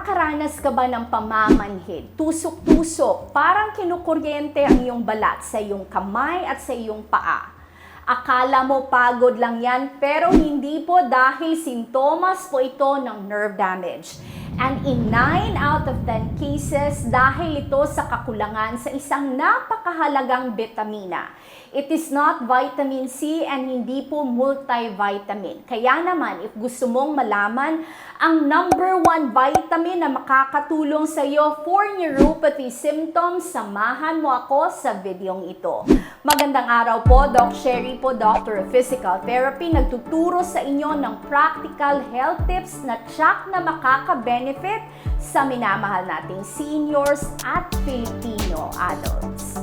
Nakakaranas ka ba ng pamamanhid, tusok-tusok, parang kinukuryente ang iyong balat sa iyong kamay at sa iyong paa? Akala mo pagod lang yan, pero hindi po dahil sintomas po ito ng nerve damage. And in 9 out of 10 cases, dahil ito sa kakulangan sa isang napakahalagang vitamina. It is not vitamin C and hindi po multivitamin. Kaya naman, if gusto mong malaman ang number one vitamin na makakatulong sa iyo for neuropathy symptoms, samahan mo ako sa videong ito. Magandang araw po, Doc Sherry po, Doctor of Physical Therapy, nagtuturo sa inyo ng practical health tips na tsak na makaka-benefit sa minamahal nating seniors at Filipino adults.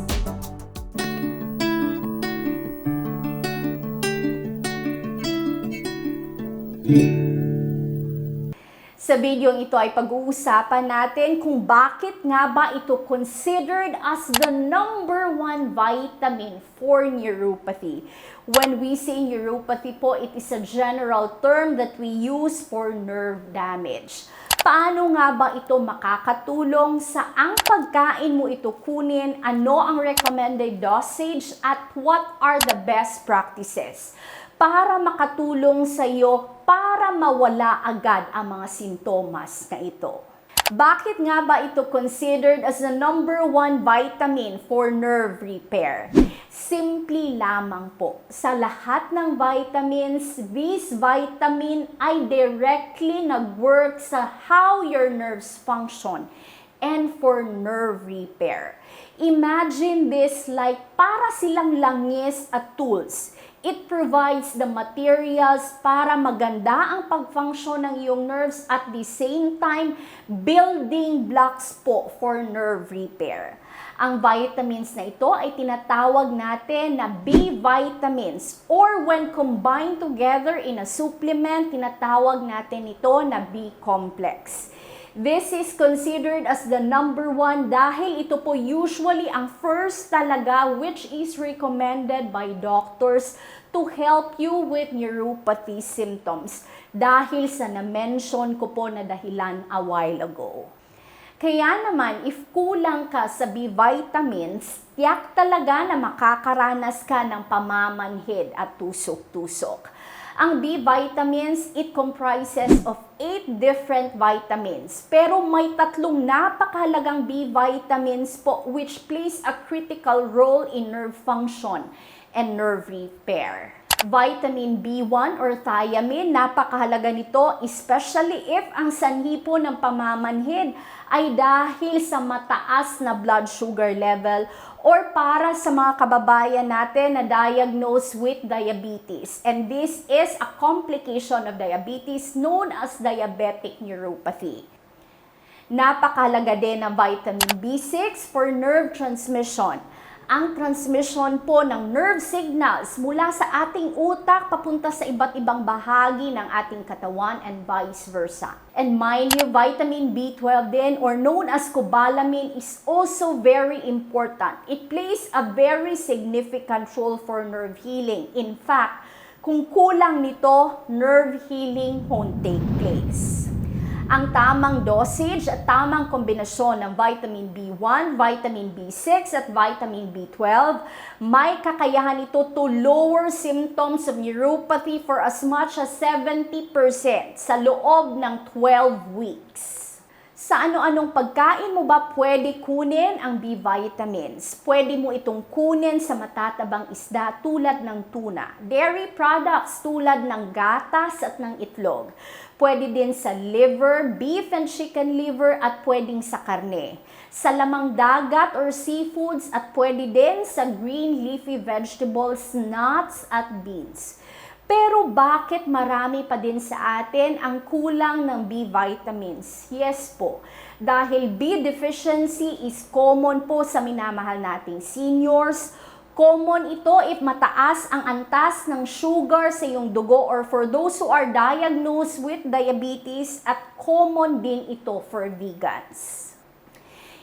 Sa videong ito ay pag-uusapan natin kung bakit nga ba ito considered as the number one vitamin for neuropathy. When we say neuropathy po, it is a general term that we use for nerve damage. Paano nga ba ito makakatulong? Sa ang pagkain mo ito kunin? Ano ang recommended dosage? At what are the best practices? para makatulong sa iyo para mawala agad ang mga sintomas na ito. Bakit nga ba ito considered as the number one vitamin for nerve repair? Simply lamang po, sa lahat ng vitamins, this vitamin ay directly nag-work sa how your nerves function and for nerve repair. Imagine this like para silang langis at tools It provides the materials para maganda ang pag-function ng iyong nerves at the same time, building blocks po for nerve repair. Ang vitamins na ito ay tinatawag natin na B vitamins or when combined together in a supplement, tinatawag natin ito na B complex. This is considered as the number one dahil ito po usually ang first talaga which is recommended by doctors to help you with neuropathy symptoms dahil sa na-mention ko po na dahilan a while ago. Kaya naman, if kulang ka sa B vitamins, tiyak talaga na makakaranas ka ng pamamanhid at tusok-tusok. Ang B vitamins, it comprises of 8 different vitamins. Pero may tatlong napakahalagang B vitamins po which plays a critical role in nerve function and nerve repair. Vitamin B1 or thiamine, napakahalaga nito especially if ang sanhi po ng pamamanhid ay dahil sa mataas na blood sugar level or para sa mga kababayan natin na diagnosed with diabetes. And this is a complication of diabetes known as diabetic neuropathy. Napakahalaga din ng vitamin B6 for nerve transmission ang transmission po ng nerve signals mula sa ating utak papunta sa iba't ibang bahagi ng ating katawan and vice versa. And mind you, vitamin B12 din or known as cobalamin is also very important. It plays a very significant role for nerve healing. In fact, kung kulang nito, nerve healing won't take place ang tamang dosage at tamang kombinasyon ng vitamin B1, vitamin B6 at vitamin B12, may kakayahan ito to lower symptoms of neuropathy for as much as 70% sa loob ng 12 weeks. Sa ano-anong pagkain mo ba pwede kunin ang B vitamins? Pwede mo itong kunin sa matatabang isda tulad ng tuna, dairy products tulad ng gatas at ng itlog. Pwede din sa liver, beef and chicken liver at pwedeng sa karne. Sa lamang dagat or seafoods at pwede din sa green leafy vegetables, nuts at beans. Pero bakit marami pa din sa atin ang kulang ng B vitamins? Yes po, dahil B deficiency is common po sa minamahal nating seniors. Common ito if mataas ang antas ng sugar sa iyong dugo or for those who are diagnosed with diabetes at common din ito for vegans.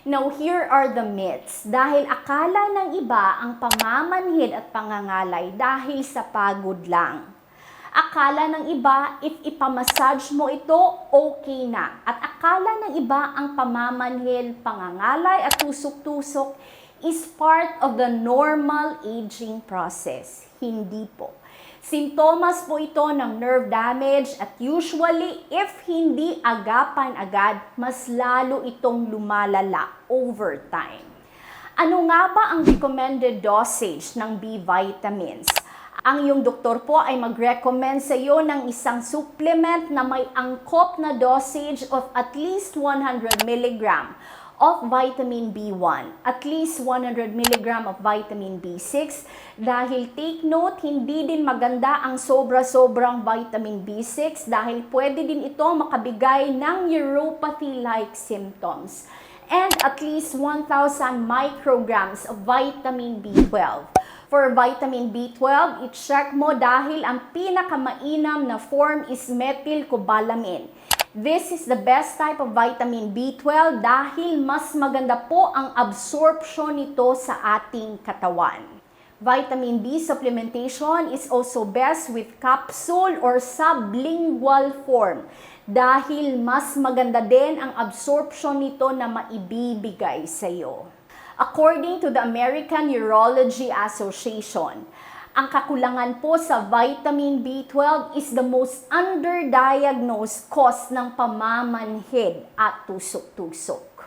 Now, here are the myths. Dahil akala ng iba ang pamamanhid at pangangalay dahil sa pagod lang. Akala ng iba, if ipamassage mo ito, okay na. At akala ng iba, ang pamamanhid, pangangalay at tusok-tusok is part of the normal aging process. Hindi po. Simptomas po ito ng nerve damage at usually, if hindi agapan agad, mas lalo itong lumalala over time. Ano nga ba ang recommended dosage ng B vitamins? Ang iyong doktor po ay mag-recommend sa iyo ng isang supplement na may angkop na dosage of at least 100 mg of vitamin B1, at least 100 mg of vitamin B6 dahil take note, hindi din maganda ang sobra-sobrang vitamin B6 dahil pwede din ito makabigay ng neuropathy-like symptoms. And at least 1,000 micrograms of vitamin B12. For vitamin B12, i-check mo dahil ang pinakamainam na form is methylcobalamin. This is the best type of vitamin B12 dahil mas maganda po ang absorption nito sa ating katawan. Vitamin B supplementation is also best with capsule or sublingual form dahil mas maganda din ang absorption nito na maibibigay sa iyo. According to the American Urology Association, ang kakulangan po sa vitamin B12 is the most underdiagnosed cause ng pamamanhid at tusok-tusok.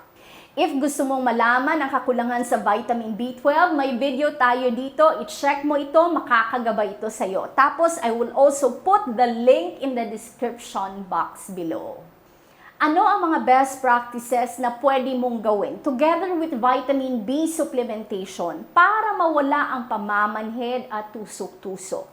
If gusto mong malaman ang kakulangan sa vitamin B12, may video tayo dito. I-check mo ito, makakagabay ito sa iyo. Tapos, I will also put the link in the description box below. Ano ang mga best practices na pwede mong gawin together with vitamin B supplementation para mawala ang pamamanhid at tusok-tusok?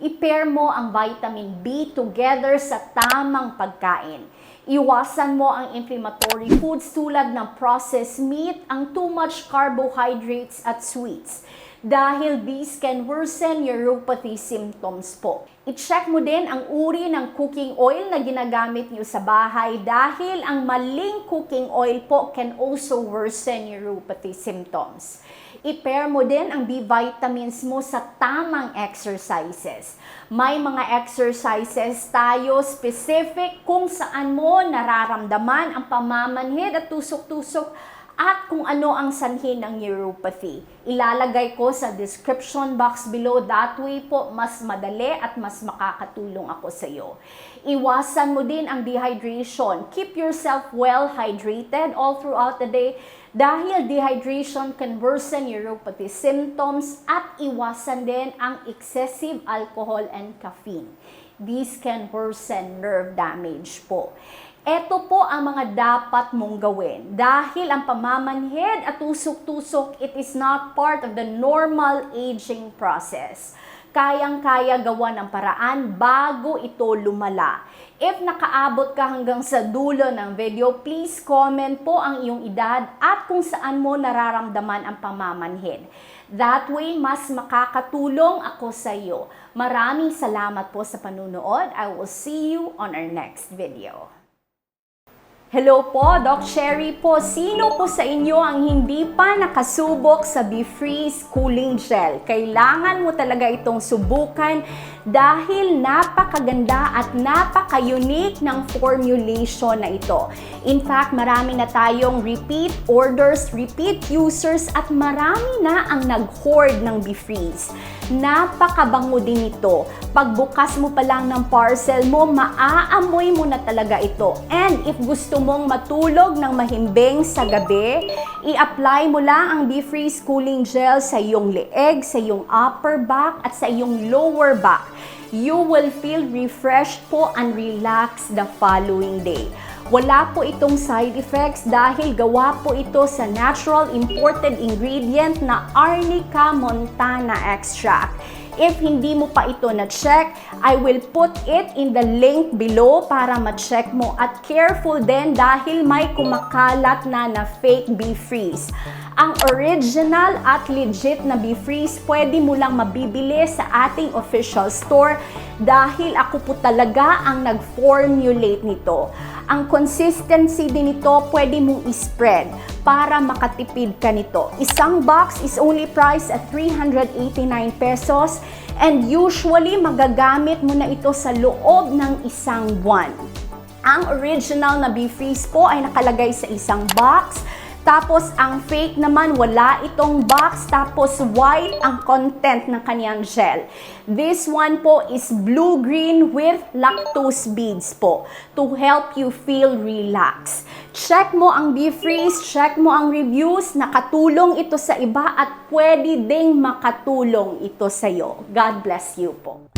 I-pair mo ang vitamin B together sa tamang pagkain. Iwasan mo ang inflammatory foods tulad ng processed meat, ang too much carbohydrates at sweets dahil these can worsen neuropathy symptoms po. I-check mo din ang uri ng cooking oil na ginagamit niyo sa bahay dahil ang maling cooking oil po can also worsen neuropathy symptoms. I-pair mo din ang B vitamins mo sa tamang exercises. May mga exercises tayo specific kung saan mo nararamdaman ang pamamanhid at tusok-tusok at kung ano ang sanhi ng neuropathy. Ilalagay ko sa description box below. That way po, mas madali at mas makakatulong ako sa iyo. Iwasan mo din ang dehydration. Keep yourself well hydrated all throughout the day dahil dehydration can worsen neuropathy symptoms at iwasan din ang excessive alcohol and caffeine. These can worsen nerve damage po. Ito po ang mga dapat mong gawin. Dahil ang pamamanhid at tusok-tusok, it is not part of the normal aging process. Kayang-kaya gawa ng paraan bago ito lumala. If nakaabot ka hanggang sa dulo ng video, please comment po ang iyong edad at kung saan mo nararamdaman ang pamamanhid. That way, mas makakatulong ako sa iyo. Maraming salamat po sa panunood. I will see you on our next video. Hello po, Doc Sherry po. Sino po sa inyo ang hindi pa nakasubok sa Be-Freeze Cooling Gel? Kailangan mo talaga itong subukan dahil napakaganda at napaka-unique ng formulation na ito. In fact, marami na tayong repeat orders, repeat users at marami na ang nag-hoard ng Be-Freeze. Napakabango din ito. Pagbukas mo pa lang ng parcel mo, maaamoy mo na talaga ito. And if gusto mong matulog ng mahimbing sa gabi, i-apply mo lang ang Be-Freeze Cooling Gel sa iyong leeg, sa iyong upper back, at sa iyong lower back. You will feel refreshed po and relaxed the following day. Wala po itong side effects dahil gawa po ito sa natural imported ingredient na Arnica montana extract. If hindi mo pa ito na-check, I will put it in the link below para ma-check mo. At careful din dahil may kumakalat na na fake bee freeze. Ang original at legit na bee freeze, pwede mo lang mabibili sa ating official store dahil ako po talaga ang nag-formulate nito. Ang consistency din nito pwede mong i-spread para makatipid ka nito. Isang box is only priced at 389 pesos And usually, magagamit mo na ito sa loob ng isang buwan. Ang original na Be Freeze po ay nakalagay sa isang box. Tapos, ang fake naman, wala itong box. Tapos, white ang content ng kaniyang gel. This one po is blue-green with lactose beads po to help you feel relaxed. Check mo ang Be Freeze, check mo ang reviews. Nakatulong ito sa iba at pwede ding makatulong ito sa iyo. God bless you po.